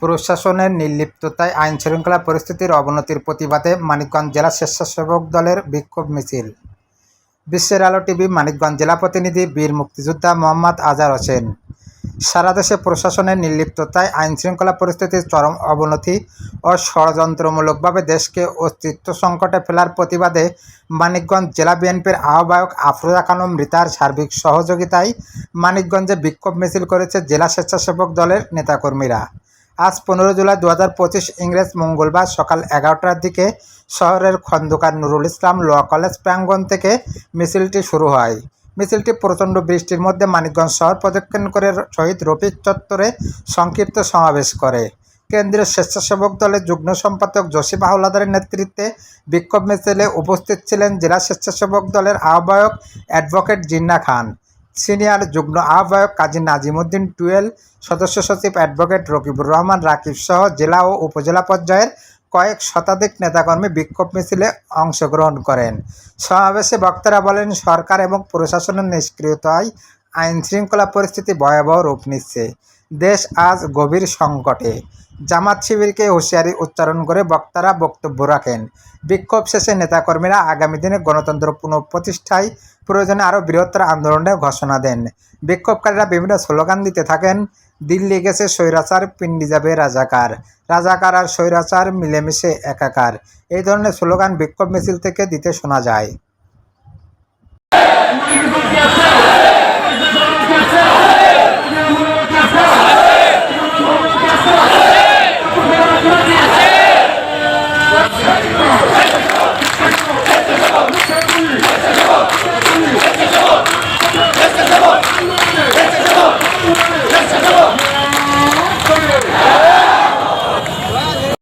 প্রশাসনের নির্লিপ্ততায় আইনশৃঙ্খলা পরিস্থিতির অবনতির প্রতিবাদে মানিকগঞ্জ জেলা স্বেচ্ছাসেবক দলের বিক্ষোভ মিছিল। বিশ্বের আলো টিভি মানিকগঞ্জ জেলা প্রতিনিধি বীর মুক্তিযোদ্ধা মোহাম্মদ আজার হোসেন। সারা দেশে প্রশাসনের নির্লিপ্ততায় আইনশৃঙ্খলা পরিস্থিতির চরম অবনতি ও ষড়যন্ত্রমূলকভাবে দেশকে অস্তিত্ব সংকটে ফেলার প্রতিবাদে মানিকগঞ্জ জেলা বিএনপির আহ্বায়ক আফরোজা খানম মৃতার সার্বিক সহযোগিতায় মানিকগঞ্জে বিক্ষোভ মিছিল করেছে জেলা স্বেচ্ছাসেবক দলের নেতাকর্মীরা। আজ পনেরো জুলাই দু হাজার পঁচিশ ইংরেজ মঙ্গলবার সকাল এগারোটার দিকে শহরের খন্দকার নুরুল ইসলাম ল কলেজ প্রাঙ্গণ থেকে মিছিলটি শুরু হয়। মিছিলটি প্রচণ্ড বৃষ্টির মধ্যে মানিকগঞ্জ শহর প্রদক্ষিণ করে শহীদ রফিক চত্বরে সংক্ষিপ্ত সমাবেশ করে। কেন্দ্রীয় স্বেচ্ছাসেবক দলের যুগ্ম সম্পাদক জসিম আহ্লাদারের নেতৃত্বে বিক্ষোভ মিছিলে উপস্থিত ছিলেন জেলা স্বেচ্ছাসেবক দলের আহ্বায়ক অ্যাডভোকেট জিন্না খান। সিনিয়র যুগ্ম আহ্বায়ক কাজী নাজিমুদ্দিন টুয়েল, সদস্য সচিব অ্যাডভোকেট রকিবুর রহমান রাকিব সহ জেলা ও উপজেলা পর্যায়ের কয়েক শতাধিক নেতাকর্মী বিক্ষোভ মিছিলে অংশগ্রহণ করেন। সমাবেশে বক্তারা বলেন, সরকার এবং প্রশাসনের নিষ্ক্রিয়তায় আইন শৃঙ্খলা পরিস্থিতি ভয়াবহ রূপ নিচ্ছে। দেশ আজ গভীর সংকটে। জামাত শিবিরকে হুঁশিয়ারি উচ্চারণ করে বক্তারা বক্তব্য রাখেন। বিক্ষোভ শেষে নেতাকর্মীরা আগামী দিনে গণতন্ত্র পুনঃপ্রতিষ্ঠায় প্রয়োজনে আরও বৃহত্তর আন্দোলনের ঘোষণা দেন। বিক্ষোভকারীরা বিভিন্ন স্লোগান দিতে থাকেন, দিল্লি গেছে স্বৈরাচার, পিন্ডি যাবে রাজাকার। রাজাকার আর স্বৈরাচার মিলেমিশে একাকার। এই ধরনের স্লোগান বিক্ষোভ মিছিল থেকে দিতে শোনা যায়।